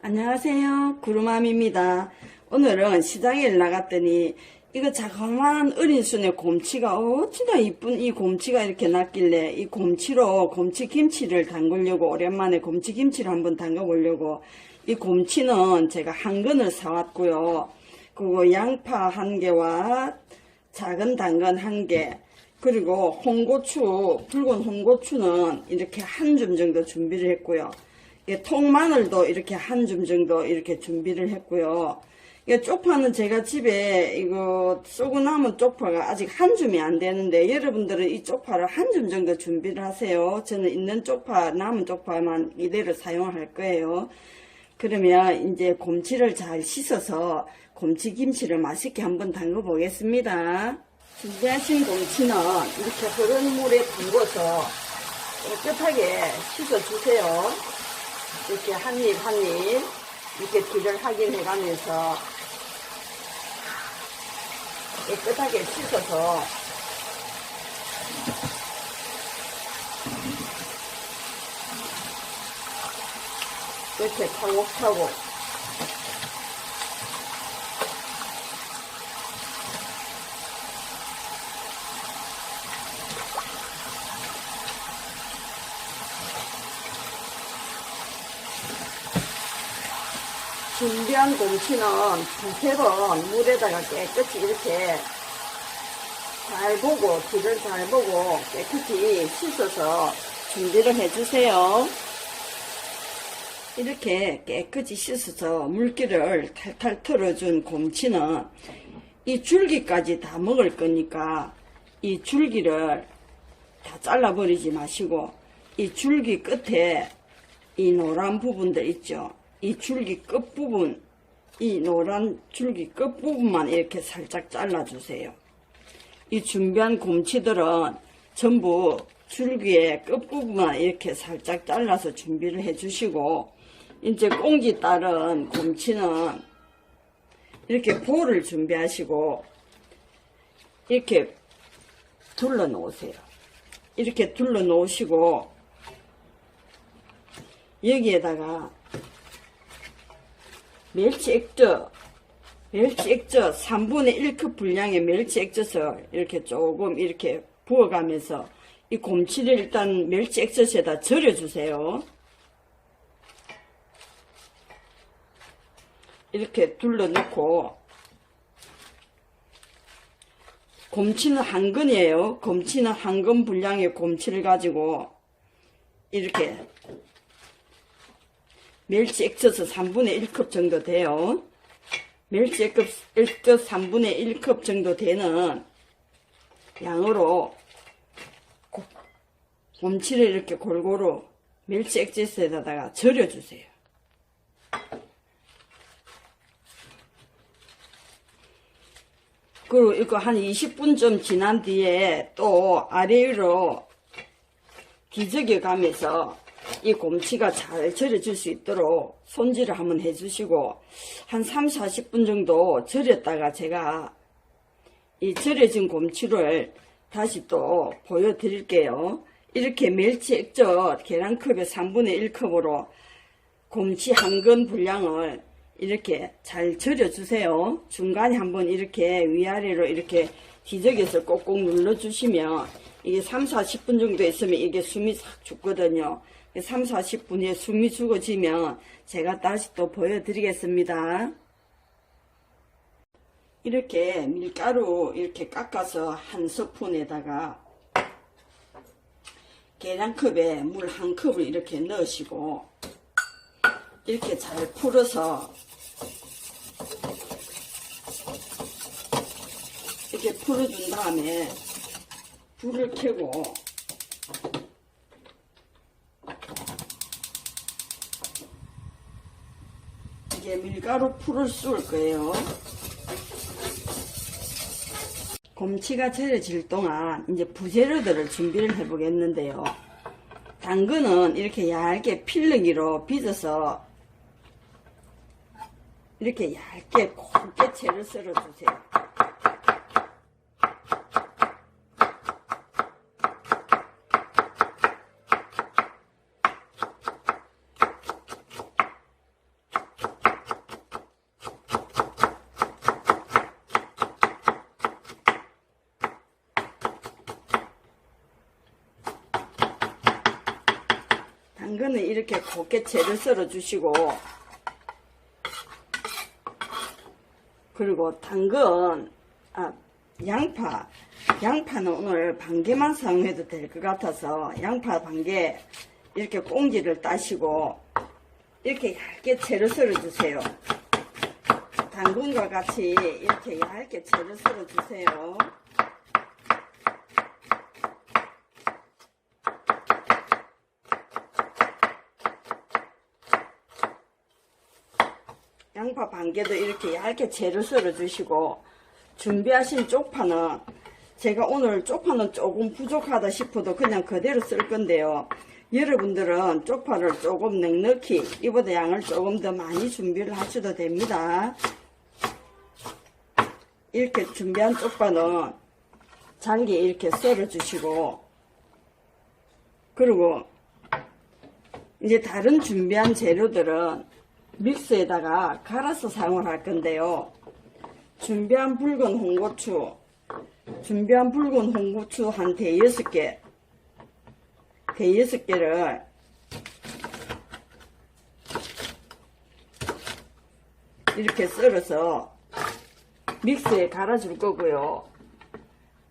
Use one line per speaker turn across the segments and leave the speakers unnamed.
안녕하세요. 구름맘입니다. 오늘은 시장에 나갔더니 이거 자그마한 어린 순의 곰치가 어찌나 이쁜 이 곰치가 이렇게 났길래 이 곰치로 곰치 김치를 담그려고 오랜만에 곰치 김치를 한번 담궈보려고 이 곰치는 제가 한 근을 사왔고요. 그리고 양파 한 개와 작은 당근 한 개, 그리고 홍고추, 붉은 홍고추는 이렇게 한 줌 정도 준비를 했고요. 예, 통마늘도 이렇게 한 줌 정도 이렇게 준비를 했고요. 이 쪽파는 제가 집에 이거 쏘고 남은 쪽파가 아직 한 줌이 안 되는데 여러분들은 이 쪽파를 한 줌 정도 준비를 하세요. 저는 있는 쪽파, 남은 쪽파만 이대로 사용할 거예요. 그러면 이제 곰치를 잘 씻어서 곰치 김치를 맛있게 한번 담궈 보겠습니다. 준비하신 곰치는 이렇게 흐른 물에 담궈서 깨끗하게 씻어 주세요. 이렇게 한 입 한 입 이렇게 뒤를 확인해 가면서 깨끗하게 씻어서 이렇게 차곡차곡 준비한 곰치는 두세 번 물에다가 깨끗이 이렇게 잘 보고, 뒤를 잘 보고 깨끗이 씻어서 준비를 해주세요. 이렇게 깨끗이 씻어서 물기를 탈탈 털어준 곰치는 이 줄기까지 다 먹을 거니까 이 줄기를 다 잘라버리지 마시고 이 줄기 끝에 이 노란 부분들 있죠. 이 줄기 끝부분, 이 노란 줄기 끝부분만 이렇게 살짝 잘라주세요. 이 준비한 곰치들은 전부 줄기의 끝부분만 이렇게 살짝 잘라서 준비를 해주시고, 이제 꽁지 따른 곰치는 이렇게 볼을 준비하시고, 이렇게 둘러 놓으세요. 이렇게 둘러 놓으시고, 여기에다가 멸치 액젓, 멸치 액젓 3분의 1컵 분량의 멸치 액젓을 이렇게 조금 이렇게 부어가면서 이 곰치를 일단 멸치 액젓에다 절여주세요. 이렇게 둘러놓고 곰치는 한 근이에요. 곰치는 한 근 분량의 곰치를 가지고 이렇게 멸치 액젓은 3분의 1컵 정도 돼요. 멸치 액젓, 액젓 3분의 1컵 정도 되는 양으로 고- 곰치를 이렇게 골고루 멸치 액젓에다가 절여주세요. 그리고 이거 한 20분쯤 지난 뒤에 또 아래 위로 뒤적여 가면서 이 곰치가 잘 절여질 수 있도록 손질을 한번 해주시고 한 3, 40분 정도 절였다가 제가 이 절여진 곰치를 다시 또 보여드릴게요. 이렇게 멸치 액젓 계란컵의 3분의 1컵으로 곰치 한 근 분량을 이렇게 잘 절여주세요. 중간에 한번 이렇게 위아래로 이렇게 뒤적여서 꼭꼭 눌러주시면 이게 3, 40분 정도 있으면 이게 숨이 싹 죽거든요. 3, 40분 에 숨이 죽어지면 제가 다시 또 보여드리겠습니다. 이렇게 밀가루 이렇게 깎아서 한 스푼에다가 계량컵에 물 한 컵을 이렇게 넣으시고 이렇게 잘 풀어서 이렇게 풀어준 다음에 불을 켜고 이제 밀가루 풀을 쏠 거예요. 곰치가 절여질 동안 이제 부재료들을 준비를 해 보겠는데요. 당근은 이렇게 얇게 필르기로 빚어서 이렇게 얇게 곱게 채를 썰어 주세요. 이렇게 곱게 채를 썰어 주시고 그리고 당근 아 양파 양파는 오늘 반 개만 사용해도 될 것 같아서 양파 반개 이렇게 꽁지를 따시고 이렇게 얇게 채를 썰어 주세요. 당근과 같이 이렇게 얇게 채를 썰어 주세요 양파 반 개도 이렇게 얇게 채를 썰어 주시고 준비하신 쪽파는 제가 오늘 쪽파는 조금 부족하다 싶어도 그냥 그대로 쓸 건데요. 여러분들은 쪽파를 조금 넉넉히 이보다 양을 조금 더 많이 준비를 하셔도 됩니다. 이렇게 준비한 쪽파는 잘게 이렇게 썰어 주시고 그리고 이제 다른 준비한 재료들은 믹스에다가 갈아서 사용을 할 건데요. 준비한 붉은 홍고추, 준비한 붉은 홍고추 한 대여섯 개, 대여섯 개를 이렇게 썰어서 믹스에 갈아줄 거고요.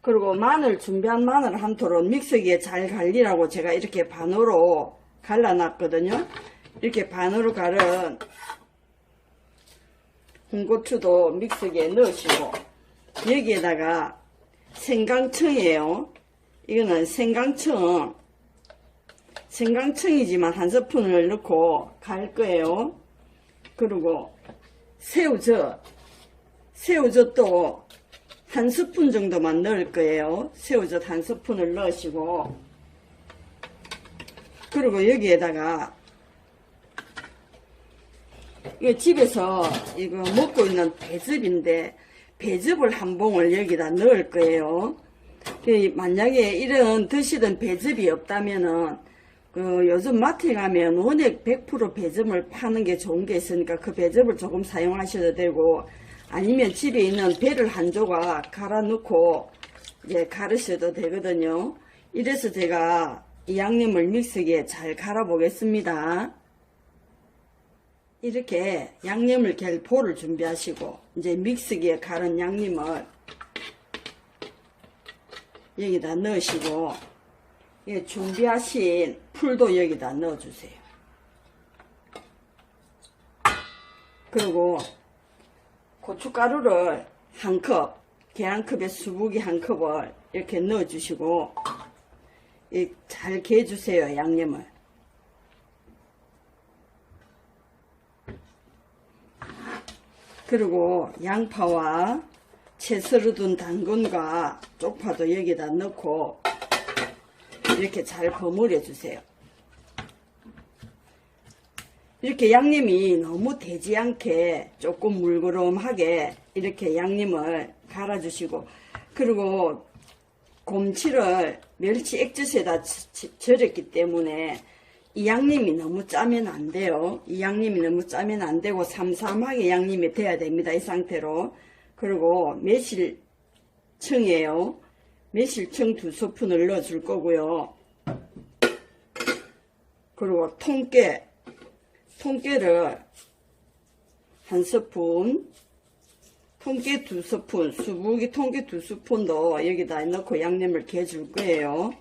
그리고 마늘 준비한 마늘 한 톨은 믹서기에 잘 갈리라고 제가 이렇게 반으로 갈라놨거든요. 이렇게 반으로 갈은 홍고추도 믹서기에 넣으시고 여기에다가 생강청이에요. 이거는 생강청 생강청이지만 한 스푼을 넣고 갈 거예요. 그리고 새우젓 새우젓도 한 스푼 정도만 넣을 거예요. 새우젓 한 스푼을 넣으시고 그리고 여기에다가 이거 집에서 이거 먹고 있는 배즙인데 배즙을 한 봉을 여기다 넣을 거예요. 그 만약에 이런 드시던 배즙이 없다면은 그 요즘 마트에 가면 원액 100% 배즙을 파는 게 좋은 게 있으니까 그 배즙을 조금 사용하셔도 되고 아니면 집에 있는 배를 한 조각 갈아 넣고 이제 가르셔도 되거든요. 이래서 제가 이 양념을 믹서기에 잘 갈아 보겠습니다. 이렇게 양념을 갤 볼을 준비하시고 이제 믹서기에 갈은 양념을 여기다 넣으시고 예, 준비하신 풀도 여기다 넣어주세요. 그리고 고춧가루를 한 컵, 계란컵에 수북이 한 컵을 이렇게 넣어주시고 이, 잘 개주세요 양념을. 그리고 양파와 채 썰어둔 당근과 쪽파도 여기다 넣고 이렇게 잘 버무려 주세요. 이렇게 양념이 너무 되지 않게 조금 물그름하게 이렇게 양념을 갈아주시고 그리고 곰치를 멸치 액젓에다 절였기 때문에 이 양념이 너무 짜면 안 돼요. 이 양념이 너무 짜면 안 되고 삼삼하게 양념이 돼야 됩니다. 이 상태로. 그리고 매실청이에요. 매실청 두 스푼을 넣어줄 거고요. 그리고 통깨, 통깨를 한 스푼, 통깨 두 스푼, 수북이 통깨 두 스푼도 여기다 넣고 양념을 개줄 거예요.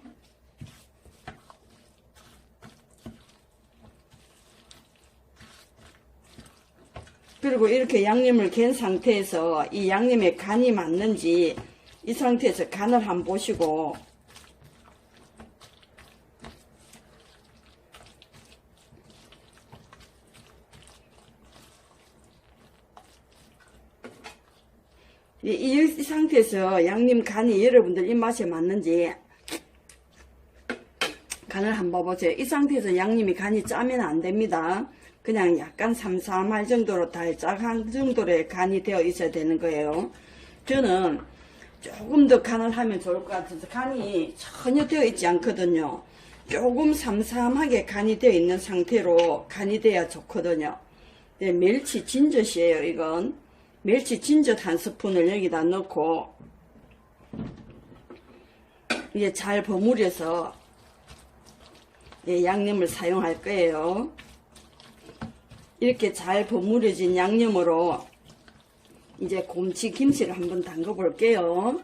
그리고 이렇게 양념을 갠 상태에서 이 양념에 간이 맞는지 이 상태에서 간을 한번 보시고 이, 이, 이 상태에서 양념 간이 여러분들 입맛에 맞는지 간을 한번 보세요. 이 상태에서 양념이 간이 짜면 안 됩니다. 그냥 약간 삼삼할 정도로 달짝한 정도의 간이 되어 있어야 되는 거예요. 저는 조금 더 간을 하면 좋을 것 같아서 간이 전혀 되어 있지 않거든요. 조금 삼삼하게 간이 되어 있는 상태로 간이 돼야 좋거든요. 네, 멸치 진젓이에요, 이건. 멸치 진젓 한 스푼을 여기다 넣고, 이게 잘 버무려서 예, 양념을 사용할 거예요. 이렇게 잘 버무려진 양념으로 이제 곰치 김치를 한번 담궈 볼게요.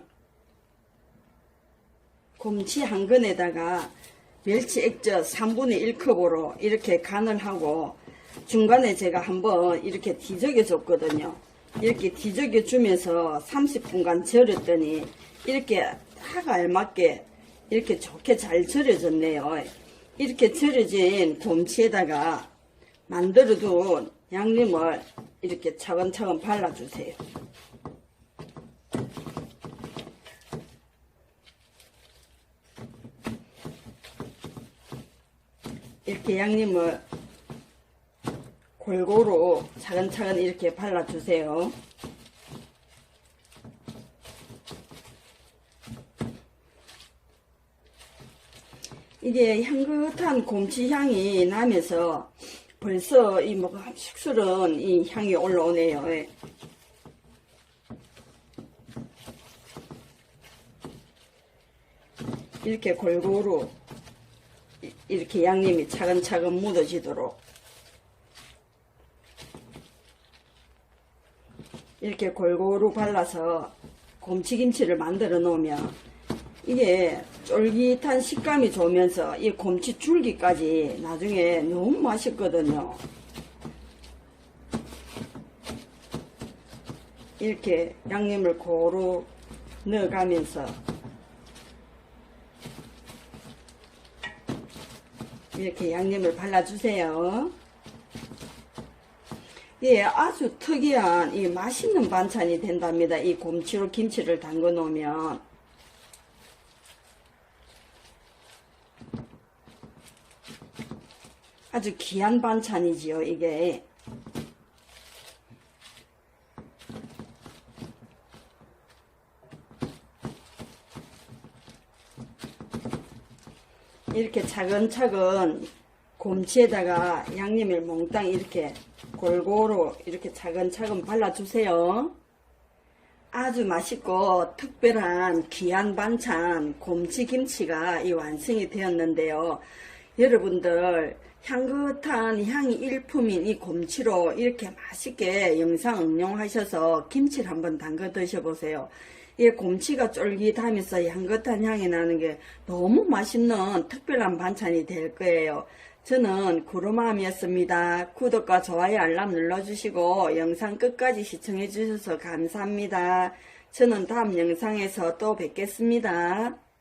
곰치 한 근에다가 멸치 액젓 3분의 1컵으로 이렇게 간을 하고 중간에 제가 한번 이렇게 뒤적여 줬거든요. 이렇게 뒤적여 주면서 30분간 절였더니 이렇게 딱 알맞게 이렇게 좋게 잘 절여졌네요. 이렇게 절여진 곰치에다가 만들어둔 양념을 이렇게 차근차근 발라주세요. 이렇게 양념을 골고루 차근차근 이렇게 발라주세요. 이게 향긋한 곰치 향이 나면서 벌써 이 뭐 식술은 이 향이 올라오네요. 예. 이렇게 골고루 이- 이렇게 양념이 차근차근 묻어지도록 이렇게 골고루 발라서 곰치김치를 만들어 놓으면 이게 쫄깃한 식감이 좋으면서 이 곰치 줄기까지 나중에 너무 맛있거든요. 이렇게 양념을 고루 넣어가면서 이렇게 양념을 발라주세요. 예, 아주 특이한 이 맛있는 반찬이 된답니다. 이 곰치로 김치를 담궈 놓으면. 아주 귀한 반찬이지요, 이게. 이렇게 차근차근 곰치에다가 양념을 몽땅 이렇게 골고루 이렇게 차근차근 발라주세요. 아주 맛있고 특별한 귀한 반찬 곰치 김치가 이 완성이 되었는데요. 여러분들 향긋한 향이 일품인 이 곰치로 이렇게 맛있게 영상 응용하셔서 김치를 한번 담궈 드셔보세요. 이 곰치가 쫄깃하면서 향긋한 향이 나는 게 너무 맛있는 특별한 반찬이 될 거예요. 저는 구름함이었습니다. 구독과 좋아요 알람 눌러주시고 영상 끝까지 시청해 주셔서 감사합니다. 저는 다음 영상에서 또 뵙겠습니다.